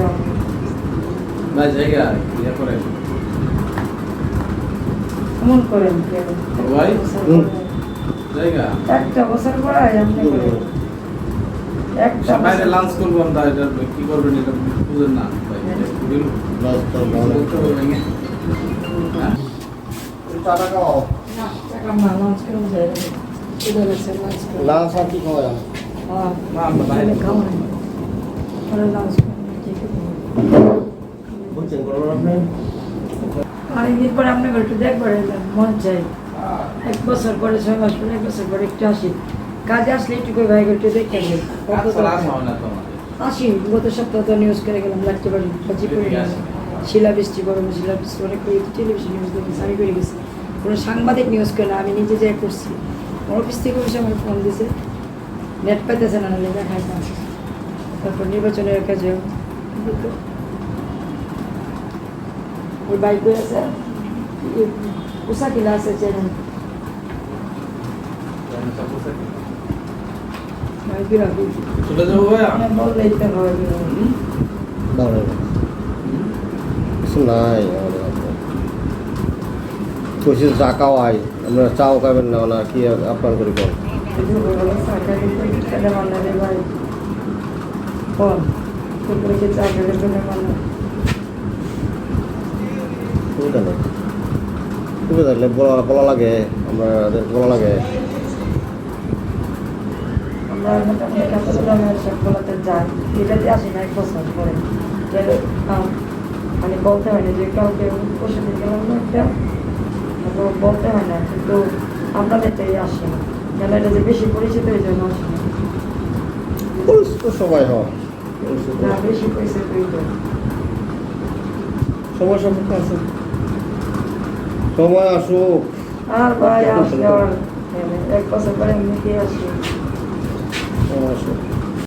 দাও জায়গা ইয়ে করে এমন করেন ভাই? জায়গা? একটা বছর পড়াই আপনি একটা বাইরে লাঞ্চ করব আমরা এটা কি করবেন এটা বুঝেন না ভাই। বলবেন হ্যাঁ? টাকা না, টাকা না, যাই। লাঞ্চ আর কি খাওয়া হ্যাঁ, না আমরা বাইরে খাওয়া নেই। পরে অনেকদিন পরে আপনাকে একটু দেখবার এলাম, মন চাই। এক বছর পরে ছয় মাস পরে এক বছর পরে একটু আসি। কাজে আসলে একটু করে ভাই একটু আসি। গত সপ্তাহে তো নিউজ করে গেলাম লাগতে পারি বাজি শিলা বৃষ্টি গরম শিলা বৃষ্টি অনেক করে টেলিভিশন নিউজ দেখেছি আমি করে গেছি। কোনো সাংবাদিক নিউজ করে না আমি নিজে যাই করছি আমার অফিস থেকে অফিসে আমার ফোন দিছে। নেট পাইতেছে না না তারপর নির্বাচনের কাজে ওই বাইক আছে। উষা কিলা আছে চেন চলে যাব দাঁড়ান কিছু নাই। কইছি চা খাওয়াই। আমরা চাও খাবেন না না কি আপনার করি বলা লাগে আমরা বলা লাগে বলতে হয় না যে কাউকে পশু গেলাম না বলতে হয় না কিন্তু আপনাদের তো এই আসে না কেন এটা যে বেশি পরিচিত এই জন্য আসে না সবাই হয়। সময় সম্পর্কে আছে। সময় আসুক। আর ভাই আসলে আর। এক বছর পরে এমনিতেই আসি। সময় আসুক।